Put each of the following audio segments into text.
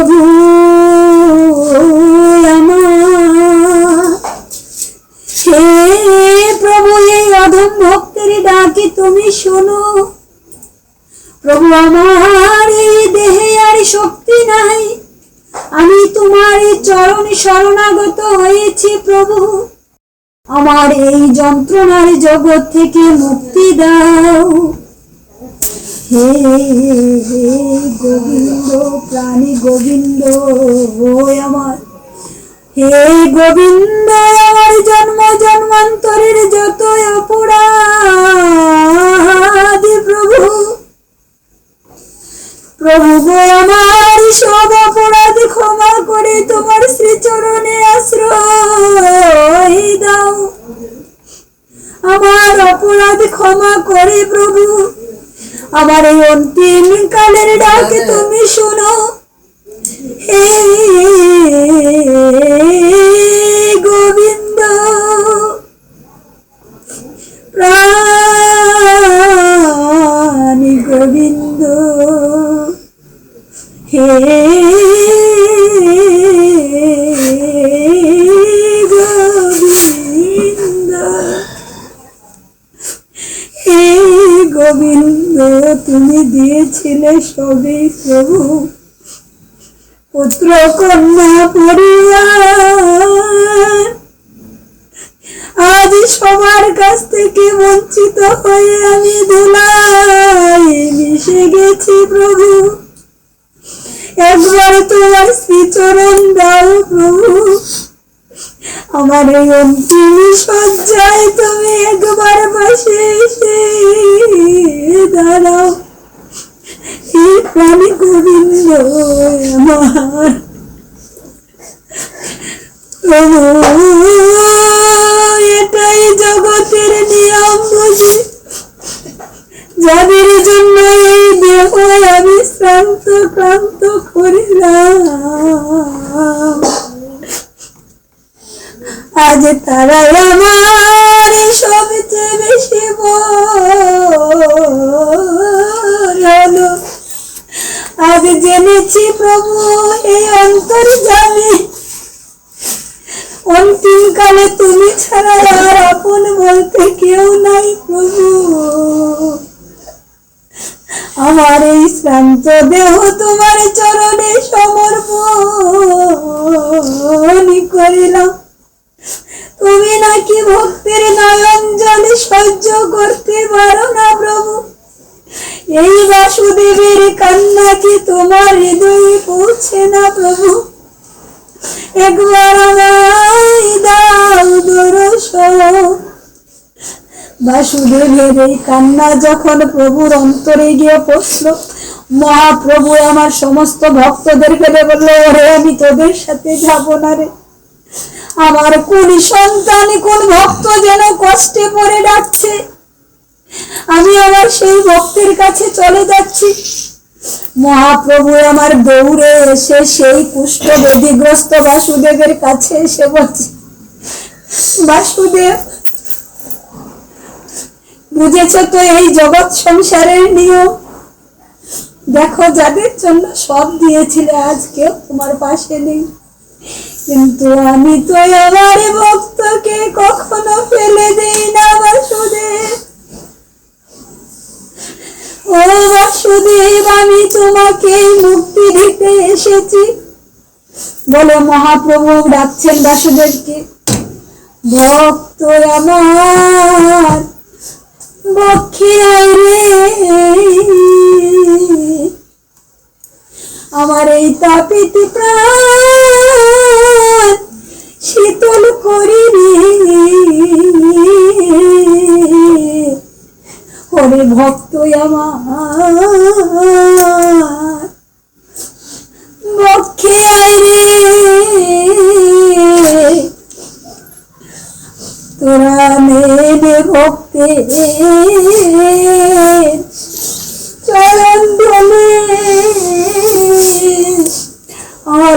প্রভু আমার দেহে আর শক্তি নাই। আমি তোমার এই চরণ শরণাগত হয়েছি, প্রভু। আমার এই যন্ত্রণার জগৎ থেকে মুক্তি দাও। হে হে গোবিন্দ, প্রাণী গোবিন্দ, ওই আমার। হে গোবিন্দ, আমার জন্ম জন্মান্তরের যত অপরাধ, প্রভু। প্রভু আমার সব অপরাধ ক্ষমা করে তোমার শ্রীচরণে আশ্রয় দাও। আমার অপরাধ ক্ষমা করে প্রভু। আমার এই অন্তিম কালের ডাকে তুমি শোনো। হে গোবিন্দ তুমি দিয়েছিলে সবই প্রভু। পুত্র কন্যা পরিবার আজ সবার কাছ থেকে বঞ্চিত হয়ে আমি ধুলাই মিশে গেছি প্রভু। একবার তোমার শ্রীচরণ দাও প্রভু। আমার এই অন্তিম সজ্জায় তুমি একবার পাশে এসে দাঁড়াও। প্রাণী গোবিন্দ আমার। এটাই জগতের নিয়ম বুঝি। যাদের জন্য এই দেহ আমি শ্রান্ত ক্রান্ত করিলাম। আজ তারা আমার সবচেয়ে বেশি হলো আজ জেনেছি প্রভু এই অন্তর জানি। অন্তিম কালে তুমি ছাড়া আর আপন বলতে কেউ নাই প্রভু। আমার এই শ্রান্ত দেহ তোমার চরণে সমর্পণ করিলাম। নাকি ভক্তের নয়ন জলে সহ্য করতে পারো না প্রভু? এই বাসুদেবের কান্না কি তোমার হৃদয়ে পৌঁছে না প্রভু? একবার আমায় দাও দর্শন বাসুদেবের এই কান্না যখন প্রভুর অন্তরে গিয়ে পৌঁছল, মহাপ্রভু আমার সমস্ত ভক্তদের ফেলে বলল, ওরে, আমি তোদের সাথে যাব না রে। আমার কোন সন্তান কোন ভক্ত যেন কষ্টে পড়ে ডাকছে আমি আমার সেই ভক্তের কাছে চলে যাচ্ছি। মহাপ্রভু আমার দৌড়ে এসে সেই কুষ্ঠ বেদিগ্রস্ত বাসুদেবের কাছে এসে বলছে, বাসুদেব, বুঝেছ তো এই জগৎ সংসারের নিয়ম? দেখো যাদের জন্য সব দিয়েছিলে, আজ কেউ তোমার পাশে নেই। কিন্তু আমি তো আমার ভক্তকে কখনো ফেলে দেই না, বাসুদেব। ও বাসুদেব, আমি তোমাকে মুক্তি দিতে এসেছি। বলে মহাপ্রভু, ডাকছেন বাসুদেবকে। ভক্ত আমার, বক্ষে আয় রে আমার এই তাপিত প্রাণ শীতল করি রে ওরে ভক্ত আমার। বক্ষে আয় রে। তোরা নেবে ভক্তে।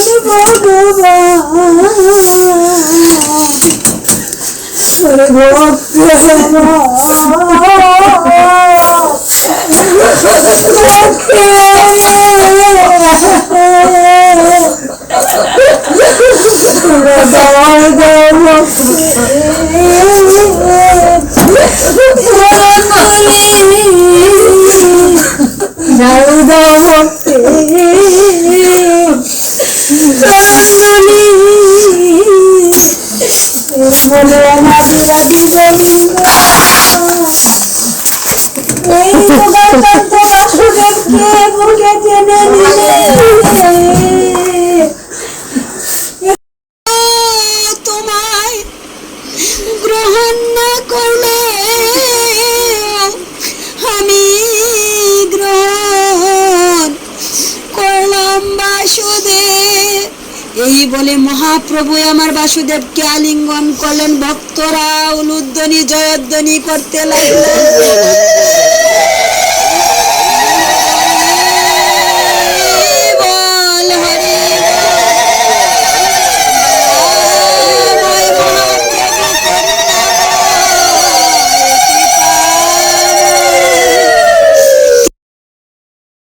হরি ভগবান গ্রহণ না করলে আমি গ্রহণ করলাম বাসুদেব। এই বলে মহাপ্রভু আমার বাসুদেবকে আলিঙ্গন করলেন। ভক্তরা উলুধ্বনি জয়ধ্বনি করতে লাগলেন।